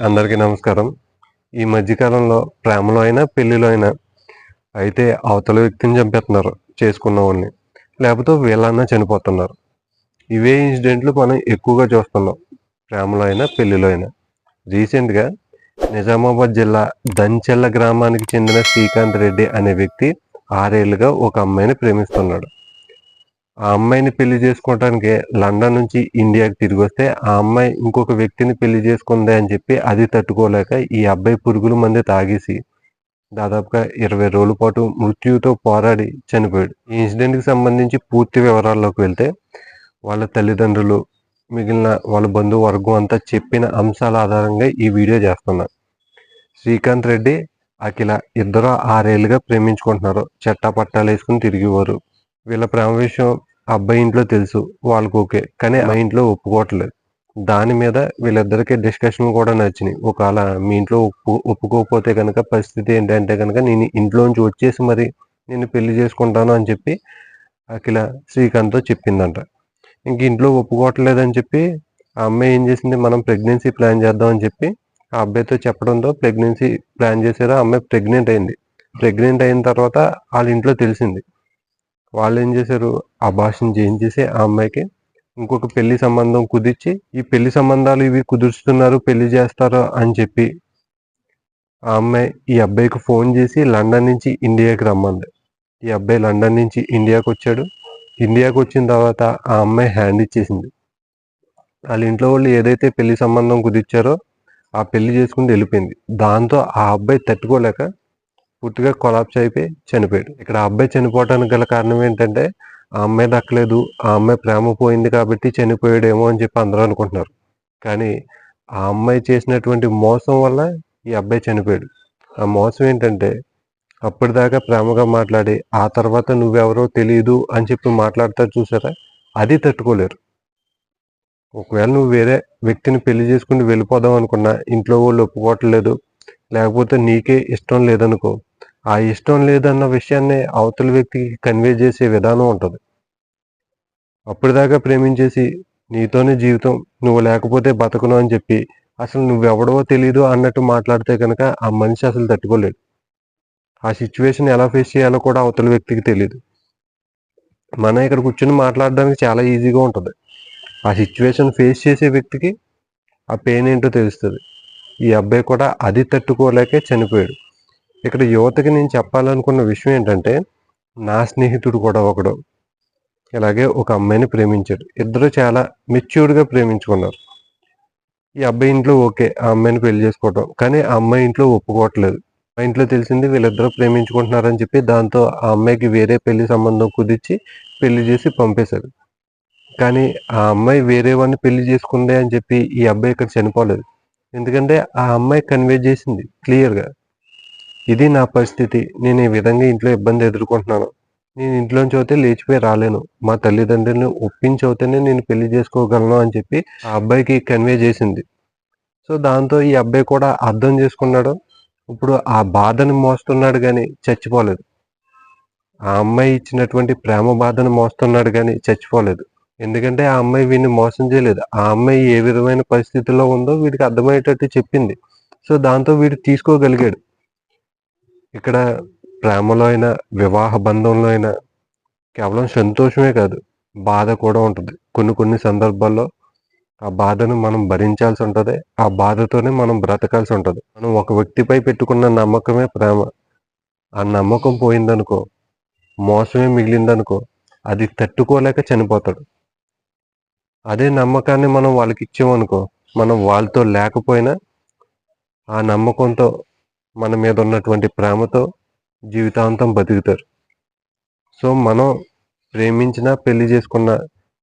అందరికీ నమస్కారం. ఈ మధ్యకాలంలో ప్రేమలో అయినా పెళ్ళిలో అయినా అయితే అవతల వ్యక్తిని చంపేస్తున్నారు చేసుకున్న వాళ్ళని లేకపోతే వీళ్ళన్నా చనిపోతున్నారు. ఇవే ఇన్సిడెంట్లు మనం ఎక్కువగా చూస్తున్నాం ప్రేమలో అయినా పెళ్ళిలో అయినా. రీసెంట్గా నిజామాబాద్ జిల్లా దంచెల్ల గ్రామానికి చెందిన శ్రీకాంత్ రెడ్డి అనే వ్యక్తి ఆరేళ్ళుగా ఒక అమ్మాయిని ప్రేమిస్తున్నాడు. ఆ అమ్మాయిని పెళ్ళి చేసుకోవడానికి లండన్ నుంచి ఇండియాకి తిరిగి వస్తే ఆ అమ్మాయి ఇంకొక వ్యక్తిని పెళ్ళి చేసుకుంది అని చెప్పి అది తట్టుకోలేక ఈ అబ్బాయి పురుగుల మంది తాగేసి దాదాపుగా ఇరవై రోజుల పాటు మృత్యుతో పోరాడి చనిపోయాడు. ఈ ఇన్సిడెంట్కి సంబంధించి పూర్తి వివరాల్లోకి వెళ్తే వాళ్ళ తల్లిదండ్రులు మిగిలిన వాళ్ళ బంధువర్గం అంతా చెప్పిన అంశాల ఆధారంగా ఈ వీడియో చేస్తున్నా శ్రీకాంత్ రెడ్డి అఖిల ఇద్దరు ఆరేళ్ళుగా ప్రేమించుకుంటున్నారు. చట్టా పట్టాలు వేసుకుని తిరిగేవారు. వీళ్ళ ప్రేమ విషయం అబ్బాయి ఇంట్లో తెలుసు వాళ్ళకి ఓకే. కానీ మా ఇంట్లో ఒప్పుకోవట్లేదు. దాని మీద వీళ్ళిద్దరికి డిస్కషన్ కూడా నచ్చినాయి. ఒకవేళ మీ ఇంట్లో ఒప్పు ఒప్పుకోకపోతే కనుక పరిస్థితి ఏంటంటే కనుక నేను ఇంట్లోంచి వచ్చేసి మరి నేను పెళ్ళి చేసుకుంటాను అని చెప్పి అఖిల శ్రీకాంత్తో చెప్పిందంట. ఇంక ఇంట్లో ఒప్పుకోవట్లేదని చెప్పి ఆ అమ్మాయి ఏం చేసింది? మనం ప్రెగ్నెన్సీ ప్లాన్ చేద్దాం అని చెప్పి ఆ అబ్బాయితో చెప్పడంతో ప్రెగ్నెన్సీ ప్లాన్ చేశారు ఆ అమ్మాయి ప్రెగ్నెంట్ అయింది. ప్రెగ్నెంట్ అయిన తర్వాత వాళ్ళ ఇంట్లో తెలిసింది. వాళ్ళు ఏం చేశారు? ఆ భాషను చేంజ్ చేసి ఆ అమ్మాయికి ఇంకొక పెళ్ళి సంబంధం కుదిర్చి ఈ పెళ్ళి సంబంధాలు ఇవి కుదుర్చుతున్నారు పెళ్ళి చేస్తారు అని చెప్పి ఆ అమ్మాయి ఈ అబ్బాయికి ఫోన్ చేసి లండన్ నుంచి ఇండియాకి రమ్మంది. ఈ అబ్బాయి లండన్ నుంచి ఇండియాకి వచ్చాడు. ఇండియాకి వచ్చిన తర్వాత ఆ అమ్మాయి హ్యాండ్ ఇచ్చేసింది. వాళ్ళ ఇంట్లో వాళ్ళు ఏదైతే పెళ్ళి సంబంధం కుదిర్చారో ఆ పెళ్ళి చేసుకుని వెళ్ళిపోయింది. దాంతో ఆ అబ్బాయి తట్టుకోలేక పూర్తిగా కొలాప్స్ అయిపోయి చనిపోయాడు. ఇక్కడ అబ్బాయి చనిపోవడానికి గల కారణం ఏంటంటే ఆ అమ్మాయి దక్కలేదు ఆ అమ్మాయి ప్రేమ పోయింది కాబట్టి చనిపోయాడేమో అని చెప్పి అందరూ అనుకుంటున్నారు. కానీ ఆ అమ్మాయి చేసినటువంటి మోసం వల్ల ఈ అబ్బాయి చనిపోయాడు. ఆ మోసం ఏంటంటే అప్పటిదాకా ప్రేమగా మాట్లాడి ఆ తర్వాత నువ్వెవరో తెలియదు అని చెప్పి మాట్లాడతారు చూసారా? అది తట్టుకోలేరు. ఒకవేళ నువ్వు వేరే వ్యక్తిని పెళ్ళి చేసుకుని వెళ్ళిపోదాం అనుకున్నా ఇంట్లో వాళ్ళు ఒప్పుకోవట్లేదు లేకపోతే నీకే ఇష్టం లేదనుకో ఆ ఇష్టం లేదన్న విషయాన్ని అవతల వ్యక్తికి కన్వే చేసే విధానం ఉంటుంది. అప్పటిదాకా ప్రేమించేసి నీతోనే జీవితం నువ్వు లేకపోతే బతకను అని చెప్పి అసలు నువ్వెవడవో తెలియదు అన్నట్టు మాట్లాడితే కనుక ఆ మనిషి అసలు తట్టుకోలేడు. ఆ సిచ్యువేషన్ ఎలా ఫేస్ చేయాలో కూడా అవతల వ్యక్తికి తెలియదు మనం ఇక్కడ కూర్చొని మాట్లాడడానికి చాలా ఈజీగా ఉంటుంది. ఆ సిచ్యువేషన్ ఫేస్ చేసే వ్యక్తికి ఆ పెయిన్ ఏంటో తెలుస్తుంది. ఈ అబ్బాయి కూడా అది తట్టుకోలేకే చనిపోయాడు. ఇక్కడ యువతకి నేను చెప్పాలనుకున్న విషయం ఏంటంటే నా స్నేహితుడు కూడా ఒకడు. ఇలాగే ఒక అమ్మాయిని ప్రేమించాడు. ఇద్దరు చాలా మెచ్యూర్డ్గా ప్రేమించుకున్నారు. ఈ అబ్బాయి ఇంట్లో ఓకే ఆ అమ్మాయిని పెళ్ళి చేసుకోవటం. కానీ ఆ అమ్మాయి ఇంట్లో ఒప్పుకోవట్లేదు. మా ఇంట్లో తెలిసింది వీళ్ళిద్దరూ ప్రేమించుకుంటున్నారని చెప్పి దాంతో ఆ అమ్మాయికి వేరే పెళ్ళి సంబంధం కుదిర్చి పెళ్ళి చేసి పంపేశారు. కానీ ఆ అమ్మాయి వేరే వాడిని పెళ్ళి చేసుకుందే అని చెప్పి ఈ అబ్బాయి ఇక్కడ చనిపోలేదు. ఎందుకంటే ఆ అమ్మాయి కన్వే చేసింది క్లియర్గా. ఇది నా పరిస్థితి. నేను ఈ విధంగా ఇంట్లో ఇబ్బంది ఎదుర్కొంటున్నాను. నేను ఇంట్లోంచి అయితే లేచిపోయి రాలేను. మా తల్లిదండ్రులను ఒప్పించి అవుతేనే నేను పెళ్ళి చేసుకోగలను అని చెప్పి ఆ అబ్బాయికి కన్వే చేసింది. సో దాంతో ఈ అబ్బాయి కూడా అర్థం చేసుకున్నాడు. ఇప్పుడు ఆ బాధను మోస్తున్నాడు కానీ చచ్చిపోలేదు. ఆ అమ్మాయి ఇచ్చినటువంటి ప్రేమ బాధను మోస్తున్నాడు కానీ చచ్చిపోలేదు. ఎందుకంటే ఆ అమ్మాయి వీడిని మోసం చేయలేదు. ఆ అమ్మాయి ఏ విధమైన పరిస్థితిలో ఉందో వీడికి అర్థమయ్యేటట్టు చెప్పింది. సో దాంతో వీడు తీసుకోగలిగాడు. ఇక్కడ ప్రేమలో అయినా వివాహ బంధంలో అయినా కేవలం సంతోషమే కాదు బాధ కూడా ఉంటుంది. కొన్ని కొన్ని సందర్భాల్లో ఆ బాధను మనం భరించాల్సి ఉంటుంది ఆ బాధతోనే మనం బ్రతకాల్సి ఉంటుంది. మనం ఒక వ్యక్తిపై పెట్టుకున్న నమ్మకమే ప్రేమ. ఆ నమ్మకం పోయిందనుకో మోసమే మిగిలిందనుకో అది తట్టుకోలేక చనిపోతాడు. అదే నమ్మకాన్ని మనం వాళ్ళకి ఇచ్చామనుకో మనం వాళ్ళతో లేకపోయినా ఆ నమ్మకంతో మన మీద ఉన్నటువంటి ప్రేమతో జీవితాంతం బతుకుతారు. సో మనం ప్రేమించినా పెళ్ళి చేసుకున్న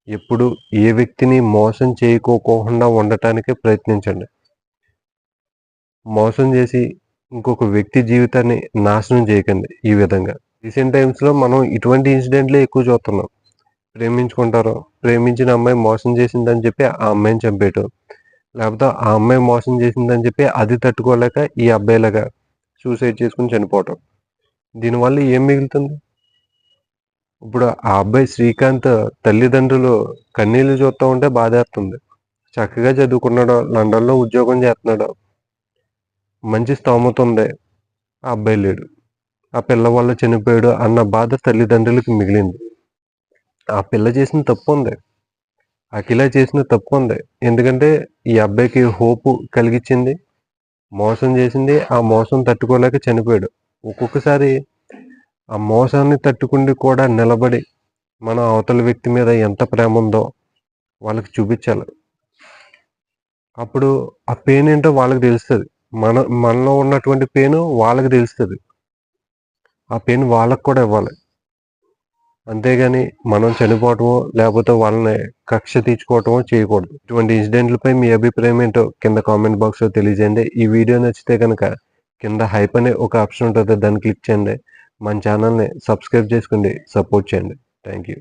ఎప్పుడు ఏ వ్యక్తిని మోసం చేయకోకుండా ఉండటానికి ప్రయత్నించండి. మోసం చేసి ఇంకొక వ్యక్తి జీవితాన్ని నాశనం చేయకండి ఈ విధంగా. రీసెంట్ టైమ్స్లో మనం ఇటువంటి ఇన్సిడెంట్లే ఎక్కువ చూస్తున్నాం. ప్రేమించుకుంటారు ప్రేమించిన అమ్మాయి మోసం చేసిందని చెప్పి ఆ అమ్మాయిని చంపేయటం లేకపోతే ఆ అమ్మాయి మోసం చేసిందని చెప్పి అది తట్టుకోలేక ఈ అబ్బాయిలాగా సూసైడ్ చేసుకుని చనిపోవటం. దీనివల్ల ఏం మిగులుతుంది? ఇప్పుడు ఆ అబ్బాయి శ్రీకాంత్ తల్లిదండ్రులు కన్నీళ్ళు చూస్తూ ఉంటే బాధేస్తుంది. చక్కగా చదువుకున్నాడు లండన్లో ఉద్యోగం చేస్తున్నాడు. మంచి స్తోమత ఉంది. ఆ అబ్బాయి లేడు. ఆ పిల్ల వల్ల చనిపోయాడు అన్న బాధ తల్లిదండ్రులకు మిగిలింది. ఆ పిల్ల చేసిన తప్పు ఉంది. అఖిల చేసిన తప్పు ఉంది. ఎందుకంటే ఈ అబ్బాయికి హోపు కలిగించింది మోసం చేసింది ఆ మోసం తట్టుకోలేక చనిపోయాడు. ఒక్కొక్కసారి ఆ మోసాన్ని తట్టుకుండి కూడా నిలబడి మన అవతల వ్యక్తి మీద ఎంత ప్రేమ ఉందో వాళ్ళకి చూపించాలి. అప్పుడు ఆ పెయిన్ ఏంటో వాళ్ళకి తెలుస్తుంది. మన మనలో ఉన్నటువంటి పెయిన్ వాళ్ళకి తెలుస్తుంది. ఆ పెయిన్ వాళ్ళకు కూడా ఇవ్వాలి. అంతేగాని మనం చనిపోవటమో లేకపోతే వాళ్ళని కక్ష తీర్చుకోవటమో చేయకూడదు. ఇటువంటి ఇన్సిడెంట్లపై మీ అభిప్రాయం ఏంటో కింద కామెంట్ బాక్స్లో తెలియజేయండి. ఈ వీడియో నచ్చితే కనుక కింద హైప్ అనే ఒక ఆప్షన్ ఉంటుంది దాన్ని క్లిక్ చేయండి. మన ఛానల్ని సబ్స్క్రైబ్ చేసుకోండి సపోర్ట్ చేయండి. Thank you.